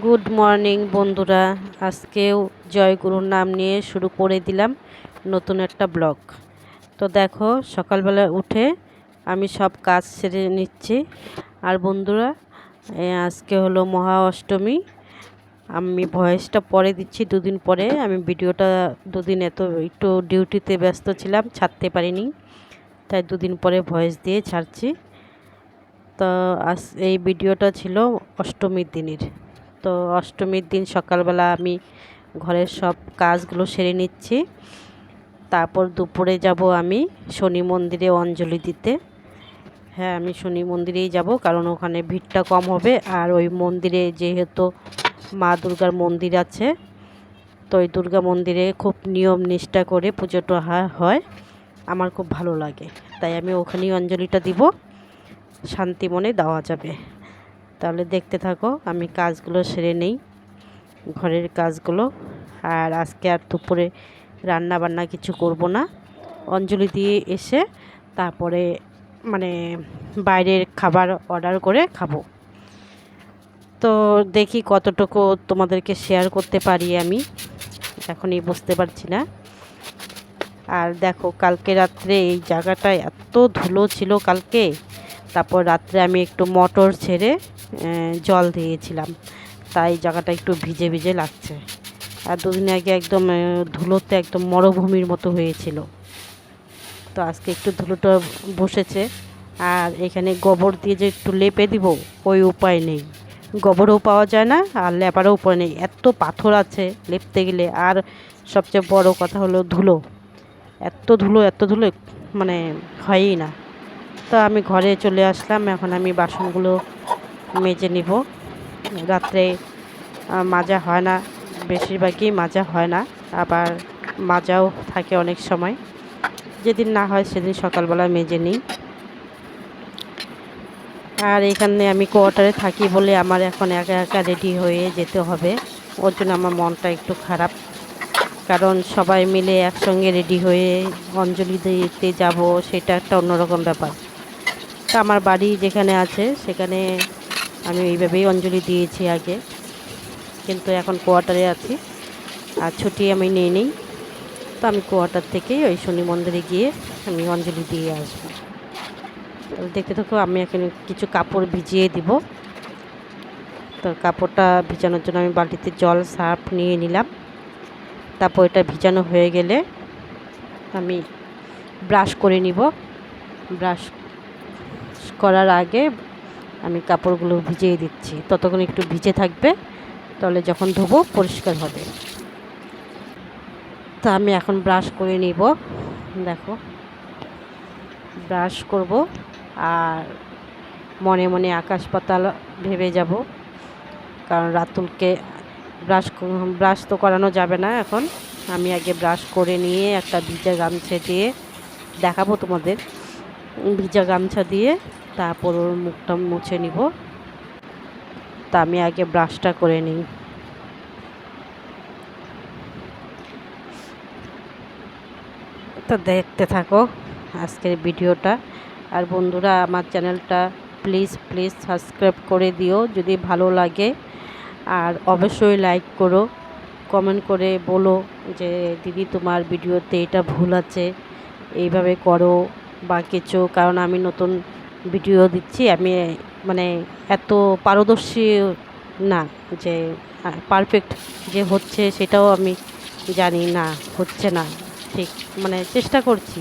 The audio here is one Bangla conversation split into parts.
গুড মর্নিং বন্ধুরা। আজকেও জয়গুরুর নাম নিয়ে শুরু করে দিলাম নতুন একটা ব্লগ। তো দেখো, সকালবেলা উঠে আমি সব কাজ সেরে নিচ্ছি। আর বন্ধুরা আজকে হলো মহা অষ্টমী। আমি ভয়েসটা পরে দিচ্ছি, দুদিন পরে। আমি ভিডিওটা দুদিন এত একটু ডিউটিতে ব্যস্ত ছিলাম, ছাড়তে পারিনি। তাই দুদিন পরে ভয়েস দিয়ে ছাড়ছি। তো আজ এই ভিডিওটা ছিল অষ্টমীর দিনের। তো অষ্টমীর দিন সকালবেলা আমি ঘরের সব কাজগুলো সেরে নিচ্ছি। তারপর দুপুরে যাব আমি শনি মন্দিরে অঞ্জলি দিতে। হ্যাঁ আমি শনি মন্দিরেই যাব কারণ ওখানে ভিড়টা কম হবে আর ওই মন্দিরে যেহেতু মা দুর্গার মন্দির আছে, তো ওই দুর্গা মন্দিরে খুব নিয়ম নিষ্ঠা করে পুজোটা হয়। আমার খুব ভালো লাগে, তাই আমি ওখানেই অঞ্জলিটা দিব। শান্তি মনে দেওয়া যাবে। তাহলে দেখতে থাকো, আমি কাজগুলো সেরে নেই, ঘরের কাজগুলো। আর আজকে আর দুপুরে রান্না বান্না কিছু করব না। অঞ্জলি দিয়ে এসে তারপরে মানে বাইরের খাবার অর্ডার করে খাব। তো দেখি কতটুকু তোমাদেরকে শেয়ার করতে পারি আমি, এখনই বুঝতে পারছি না। আর দেখো, কালকে রাত্রে এই জায়গাটায় এত ধুলো ছিল কালকে, তারপর রাত্রে আমি একটু মটর ছেড়ে জল দিয়েছিলাম। তাই জায়গাটা একটু ভিজে ভিজে লাগছে। আর দুদিন আগে একদম ধুলোতে একদম মরুভূমির মতো হয়েছিল। তো আজকে একটু ধুলোটা বসেছে। আর এখানে গোবর দিয়ে যে একটু লেপে দিব, ওই উপায় নেই। গোবরও পাওয়া যায় না, আর লেপারও উপায় নেই। এত পাথর আছে লেপতে গেলে। আর সবচেয়ে বড় কথা হলো ধুলো। এত ধুলো এত ধুলো মানে হয়ই না। তো আমি ঘরে চলে আসলাম। এখন আমি বাসনগুলো মেজে নিব। রাত্রে মাজা হয় না, বেশিরভাগই মাজা হয় না, আবার মাজাও থাকে অনেক সময়। যেদিন না হয় সেদিন সকালবেলা মেজে নিই। আর এখানে আমি কোয়ার্টারে থাকি বলে আমার এখন একা একা রেডি হয়ে যেতে হবে। ওর জন্য আমার মনটা একটু খারাপ। কারণ সবাই মিলে একসঙ্গে রেডি হয়ে অঞ্জলি দিতে যাব, সেটা একটা অন্যরকম ব্যাপার। তা আমার বাড়ি যেখানে আছে, সেখানে আমি এইভাবেই অঞ্জলি দিয়েছি আগে। কিন্তু এখন কোয়ার্টারে আছি। আর ছুটি আমি নিয়ে নিই। তো আমি কোয়ার্টার থেকেই ওই শনি মন্দিরে গিয়ে আমি অঞ্জলি দিয়ে আসব। দেখতে থাকো, আমি এখানে কিছু কাপড় ভিজিয়ে দিব। তো কাপড়টা ভিজানোর জন্য আমি বালতিতে জল, সার্ফ নিয়ে নিলাম। তারপর এটা ভিজানো হয়ে গেলে আমি ব্রাশ করে নিব। ব্রাশ করার আগে আমি কাপড়গুলো ভিজিয়ে দিচ্ছি। ততক্ষণ একটু ভিজে থাকবে, তাহলে যখন ধোবো পরিষ্কার হবে। তা আমি এখন ব্রাশ করে নিব। দেখো, ব্রাশ করব আর মনে মনে আকাশ পাতাল ভেবে যাব। কারণ রাতুলকে ব্রাশ ব্রাশ তো করানো যাবে না এখন। আমি আগে ব্রাশ করে নিয়ে একটা ভিজা গামছা দিয়ে দেখাবো তোমাদের। ভিজা গামছা দিয়ে তারপর ওর মুখটা মুছে নিব। তা আমি আগে ব্রাশটা করে নিই। তো দেখতে থাকো আজকের ভিডিওটা। আর বন্ধুরা, আমার চ্যানেলটা প্লিজ প্লিজ সাবস্ক্রাইব করে দিও যদি ভালো লাগে। আর অবশ্যই লাইক করো কমেন্ট করে বলো যে, দিদি, তোমার ভিডিওতে এটা ভুল আছে। এইভাবে করো বা কিছু। কারণ আমি নতুন ভিডিও দিচ্ছি, আমি মানে এত পারদর্শী না যে পারফেক্ট যে হচ্ছে সেটাও আমি জানি না, হচ্ছে না, ঠিক মানে চেষ্টা করছি,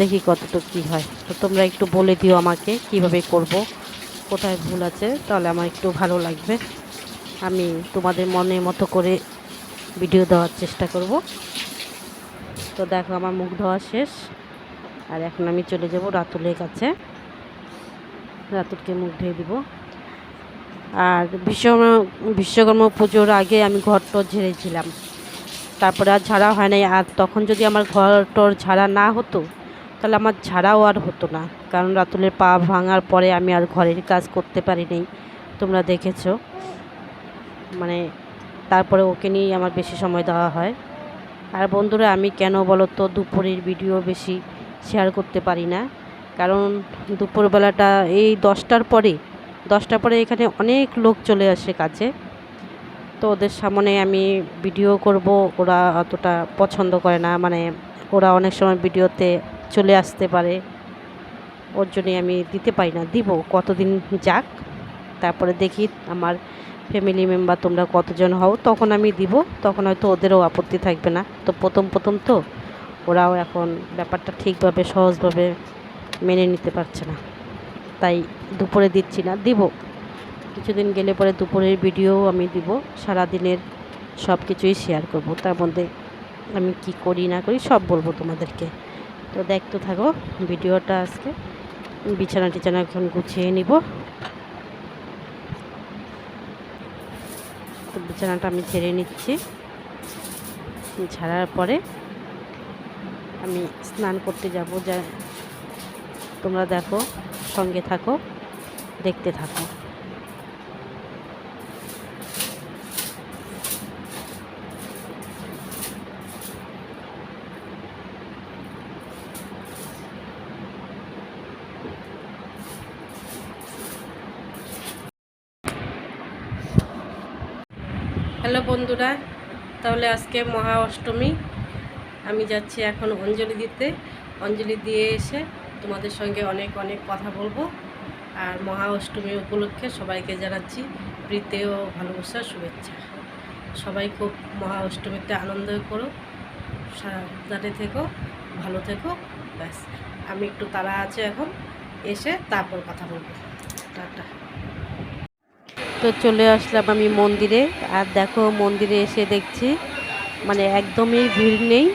দেখি কতটুকু কী হয়। তো তোমরা একটু বলে দিও আমাকে কীভাবে করব, কোথায় ভুল আছে, তাহলে আমার একটু ভালো লাগবে। আমি তোমাদের মনের মতো করে ভিডিও দেওয়ার চেষ্টা করব। তো দেখো, আমার মুখ ধোয়া শেষ, আর এখন আমি চলে যাব রাতুলের কাছে। রাতুলকে মুখ ধুয়ে দিব। আর বিশ্বকর্মা বিশ্বকর্মা পুজোর আগে আমি ঘর টর ঝেড়েছিলাম। তারপরে আর ঝাড়া হয় নাই। আর তখন যদি আমার ঘর টর ঝাড়া না হতো, তাহলে আমার ঝাড়াও আর হতো না। কারণ রাতুলের পা ভাঙার পরে আমি আর ঘরের কাজ করতে পারিনি তোমরা দেখেছ। মানে তারপরে ওকে নিয়েই আমার বেশি সময় দেওয়া হয়। আর বন্ধুরা, আমি কেন বলো তো দুপুরের ভিডিও বেশি শেয়ার করতে পারি না। কারণ দুপুরবেলাটা এই দশটার পরে দশটার পরে এখানে অনেক লোক চলে আসে কাছে তো ওদের সামনে আমি ভিডিও করব, ওরা অতটা পছন্দ করে না মানে ওরা অনেক সময় ভিডিওতে চলে আসতে পারে। ওর জন্যে আমি দিতে পারি না, দিব, কতদিন যাক, তারপরে দেখি আমার ফ্যামিলি মেম্বার তোমরা কতজন হও, তখন আমি দিব, তখন হয়তো ওদেরও আপত্তি থাকবে না। তো প্রথম প্রথম তো, ওরাও এখন ব্যাপারটা ঠিকভাবে, সহজভাবে মেনে নিতে পারছে না। তাই দুপুরে দিচ্ছি না, দিব। কিছুদিন গেলে পরে দুপুরের ভিডিও আমি দিব। সারাদিনের সব কিছুই শেয়ার করব। তার মধ্যে আমি কি করি, না করি, সব বলব তোমাদেরকে। তো দেখতে থাকো ভিডিওটা আজকে। বিছানা টিছানা এখন গুছিয়ে নিব। তো বিছানাটা আমি ছেড়ে নিচ্ছি। ছাড়ার পরে আমি স্নান করতে যাব। যা তোমরা দেখো, সঙ্গে থাকো, দেখতে থাকো। হ্যালো বন্ধুরা, তাহলে আজকে মহা অষ্টমী আমি যাচ্ছি এখন অঞ্জলি দিতে। অঞ্জলি দিয়ে এসে তোমাদের সঙ্গে অনেক অনেক কথা বলব। আর মহা অষ্টমী উপলক্ষে সবাইকে জানাচ্ছি প্রীতি ও ভালোবাসার শুভেচ্ছা। সবাই খুব মহা অষ্টমীতে আনন্দ করো, সাবধানে থেকো, ভালো থেকো, ব্যাস। আমি একটু তাড়া আছে এখন, এসে তারপর কথা বলব। টাটা। তো চলে আসলাম আমি মন্দিরে, আর দেখো মন্দিরে এসে দেখছি মানে একদমই ভিড় নেই,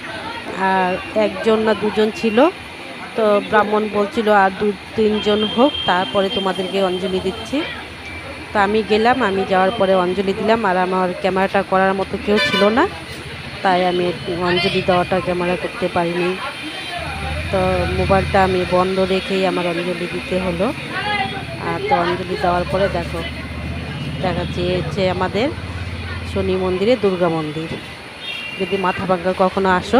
আর একজন না দুজন ছিল। তো ব্রাহ্মণ বলছিল, আর দু, তিনজন হোক, তারপরে তোমাদেরকে অঞ্জলি দিচ্ছি। তো আমি গেলাম, আমি যাওয়ার পরে অঞ্জলি দিলাম, আর আমার ক্যামেরাটা করার মতো কেউ ছিল না, তাই আমি অঞ্জলি দেওয়াটা ক্যামেরা করতে পারিনি। তো মোবাইলটা আমি বন্ধ রেখেই আমার অঞ্জলি দিতে হলো। আর তো অঞ্জলি দেওয়ার পরে দেখো দেখাচ্ছি হচ্ছে আমাদের শনি মন্দিরে দুর্গা মন্দির। যদি মাথা ভাঙ্গা কখনো আসো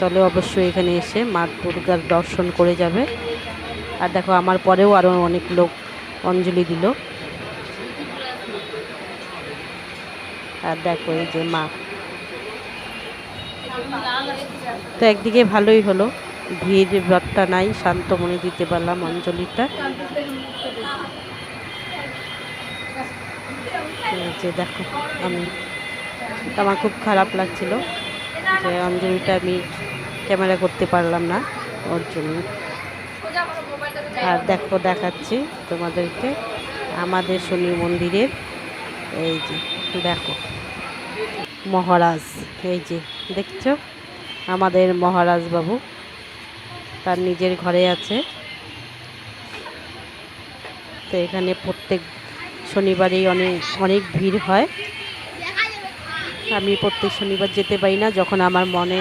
তাহলে অবশ্যই এখানে এসে মা দুর্গার দর্শন করে যাবে। আর দেখো, আমার পরেও আরও অনেক লোক অঞ্জলি দিল। আর দেখো, এই যে মা। তো একদিকে ভালোই হলো, ভিড় ভাবটা নাই, শান্ত মনে দিতে পারলাম অঞ্জলিটা। যে দেখো, আমি, আমার খুব খারাপ লাগছিল। যে অঞ্জলিটা আমি ক্যামেরা করতে পারলাম না ওর জন্য। আর দেখো, দেখাচ্ছি তোমাদেরকে। আমাদের শনি মন্দিরের এই যে, দেখো। মহারাজ, এই যে, দেখছ? আমাদের মহারাজ বাবু, তার নিজের ঘরে আছে। তো এখানে প্রত্যেক শনিবারেই অনেক অনেক ভিড় হয়। আমি প্রত্যেক শনিবার যেতে পারি না, যখন আমার মনে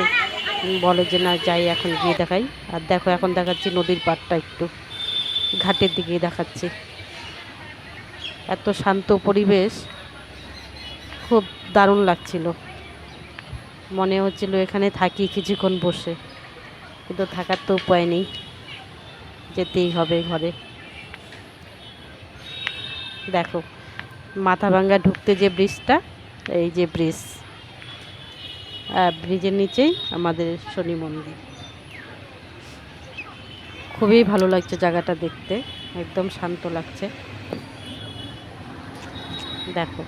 বলে যে, না, যাই এখন গিয়ে দেখাই। আর দেখো, এখন দেখাচ্ছি নদীর পাড়টা একটু, ঘাটের দিকে দেখাচ্ছি। এত শান্ত পরিবেশ, খুব দারুণ লাগছিল। মনে হচ্ছিল এখানে থাকি কিছুক্ষণ বসে, কিন্তু থাকার তো উপায় নেই, যেতেই হবে ঘরে। দেখো মাথা ভাঙ্গা ঢুকতে যে ব্রিজটা, এই যে ব্রিজ। ব্রিজের নিচেই আমাদের শনি মন্দির। খুবই ভালো লাগছে জায়গাটা দেখতে, একদম শান্ত লাগছে। দেখো।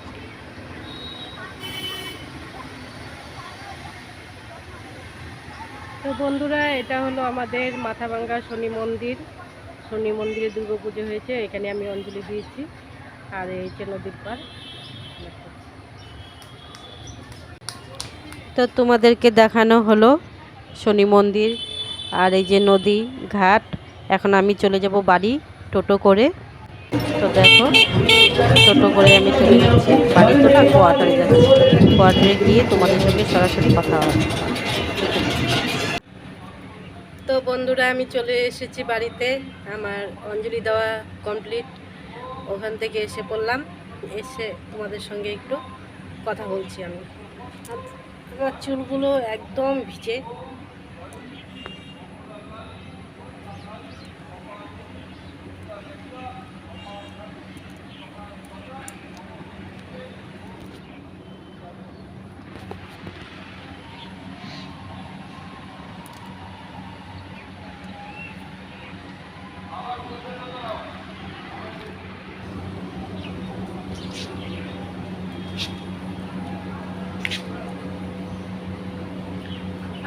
তো বন্ধুরা, এটা হলো আমাদের মাথাভাঙ্গা শনি মন্দির। শনি মন্দিরে দুর্গা পুজো হয়েছে, এখানে আমি অঞ্জলি দিয়েছি। আর এই হচ্ছে নদীর পার তো তোমাদেরকে দেখানো হলো শনি মন্দির আর এই যে নদী ঘাট। এখন আমি চলে যাব বাড়ি টোটো করে। তো দেখো, টোটো করে আমি চলে যাচ্ছি। বাড়ি তো না, কোয়ার্টারে যাচ্ছি। কোয়ার্টারে গিয়ে তোমাদের সঙ্গে সরাসরি কথা হবে। তো বন্ধুরা, আমি চলে এসেছি বাড়িতে। আমার অঞ্জলি দেওয়া কমপ্লিট ওখান থেকে এসে পড়লাম। এসে তোমাদের সঙ্গে একটু কথা বলছি আমি। আমার চুলগুলো একদম ভিজে।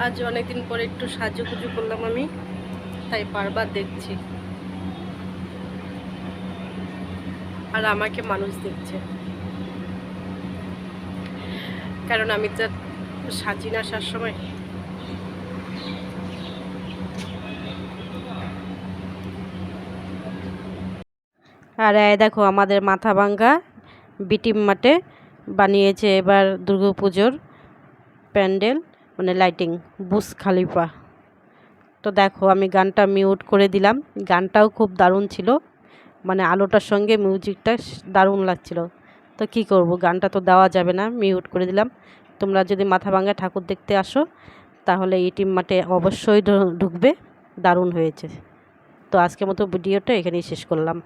আজ অনেকদিন পরে একটু সাজুগুজু করলাম আমি, তাই বারবার দেখছি। আর আমাকে মানুষ দেখছে। কারণ আমি তো সাজি না সময়। আর এই দেখো, আমাদের মাথা ভাঙ্গা বিটিম মাঠে বানিয়েছে এবার দুর্গাপুজোর প্যান্ডেল। মানে লাইটিং বুস খালিফা তো দেখো, আমি গানটা মিউট করে দিলাম। গানটাও খুব দারুণ ছিল। মানে আলোটার সঙ্গে মিউজিকটা দারুণ লাগছিল। তো কি করব, গানটা তো দেওয়া যাবে না মিউট করে দিলাম। তোমরা যদি মাথা ভাঙ্গা ঠাকুর দেখতে আসো, তাহলে এই টিম মাঠে অবশ্যই ঢুকবে। দারুণ হয়েছে। তো আজকের মতো ভিডিওটা এখানেই শেষ করলাম।